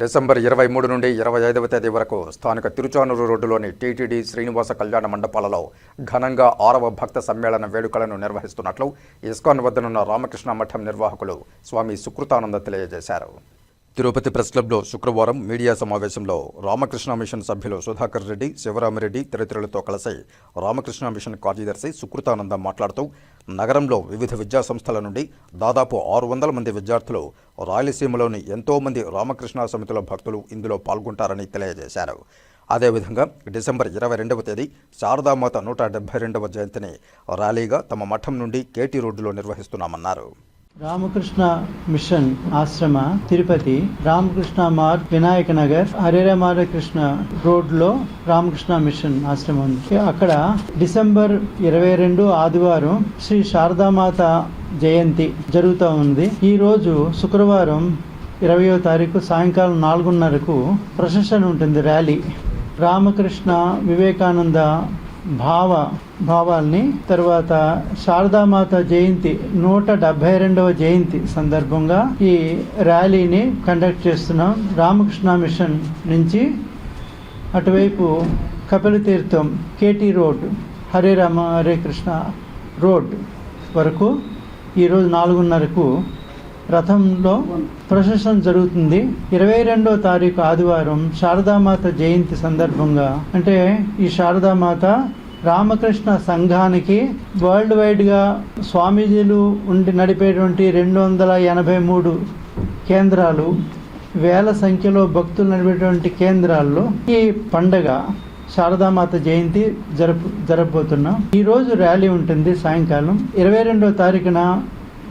December ఇరవై మూడు నుండి ఇరవై ఐదవ తేదీ వరకు స్థానిక తిరుచానూరు రోడ్డులోని టీటీడీ శ్రీనివాస కళ్యాణ మండపాలలో ఘనంగా ఆరవ భక్త సమ్మేళన వేడుకలను నిర్వహిస్తున్నట్లు ఇస్కాన్ వద్దనున్న రామకృష్ణ మఠం నిర్వాహకులు స్వామి సుకృతానంద తెలియజేశారు. తిరుపతి ప్రెస్ క్లబ్లో శుక్రవారం మీడియా సమావేశంలో రామకృష్ణ మిషన్ సభ్యులు సుధాకర్ రెడ్డి శివరామిరెడ్డి తదితరులతో కలిసి రామకృష్ణ మిషన్ కార్యదర్శి సుకృతానందం మాట్లాడుతూ నగరంలో వివిధ విద్యా సంస్థల నుండి దాదాపు ఆరు వందల మంది విద్యార్థులు రాయలసీమలోని ఎంతో మంది రామకృష్ణ సమితుల భక్తులు ఇందులో పాల్గొంటారని తెలియజేశారు. అదేవిధంగా డిసెంబర్ ఇరవై రెండవ తేదీ శారదామాత నూట డెబ్బై రెండవ జయంతిని ర్యాలీగా తమ మఠం నుండి కేటీ రోడ్డులో నిర్వహిస్తున్నామన్నారు. రామకృష్ణ మిషన్ ఆశ్రమ తిరుపతి రామకృష్ణ మార్గ్ వినాయక నగర్ హరిరామకృష్ణ రోడ్లో రామకృష్ణ మిషన్ ఆశ్రమం ఉంది. అక్కడ డిసెంబర్ ఇరవై రెండు ఆదివారం శ్రీ శారదామాత జయంతి జరుగుతూ ఉంది. ఈ రోజు శుక్రవారం ఇరవయో తారీఖు సాయంకాలం నాలుగున్నరకు ప్రొసెషన్ ఉంటుంది ర్యాలీ. రామకృష్ణ వివేకానంద భావ భావాల్ని తర్వాత శారదామాత జయంతి నూట డెబ్బై రెండవ జయంతి సందర్భంగా ఈ ర్యాలీని కండక్ట్ చేస్తున్నాం. రామకృష్ణ మిషన్ నుంచి అటువైపు Kapila Theertham KT road Hare Rama Hare Krishna road వరకు ఈరోజు నాలుగున్నరకు రథంలో ప్రొసెషన్ జరుగుతుంది. ఇరవై రెండో తారీఖు ఆదివారం శారదామాత జయంతి సందర్భంగా అంటే ఈ శారదామాత రామకృష్ణ సంఘానికి వరల్డ్ వైడ్గా స్వామీజీలు ఉండి నడిపేటువంటి రెండు వందల ఎనభై మూడు కేంద్రాలు వేల సంఖ్యలో భక్తులు నడిపేటువంటి కేంద్రాల్లో ఈ పండగ శారదామాత జయంతి జరపు జరపబోతున్నాం. ఈరోజు ర్యాలీ ఉంటుంది సాయంకాలం. ఇరవై రెండో తారీఖున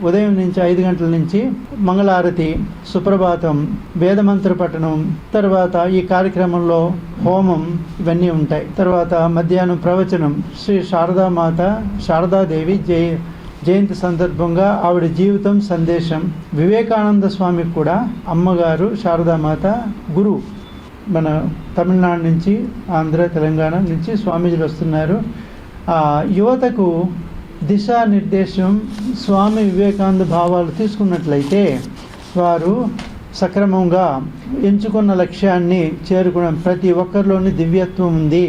ఉదయం నుంచి ఐదు గంటల నుంచి మంగళారతి సుప్రభాతం వేదమంత్ర పఠనం తర్వాత ఈ కార్యక్రమంలో హోమం ఇవన్నీ ఉంటాయి. తర్వాత మధ్యాహ్నం ప్రవచనం. శ్రీ శారదామాత శారదాదేవి జయ జయంతి సందర్భంగా ఆవిడ జీవితం సందేశం. వివేకానంద స్వామికి కూడా అమ్మగారు శారదామాత గురు. మన తమిళనాడు నుంచి ఆంధ్ర తెలంగాణ నుంచి స్వామీజీలు వస్తున్నారు. ఆ యువతకు దిశానిర్దేశం స్వామి వివేకానంద భావాలు తీసుకున్నట్లయితే వారు సక్రమంగా ఎంచుకున్న లక్ష్యాన్ని చేరుకున్న ప్రతి ఒక్కరిలోని దివ్యత్వం ఉంది.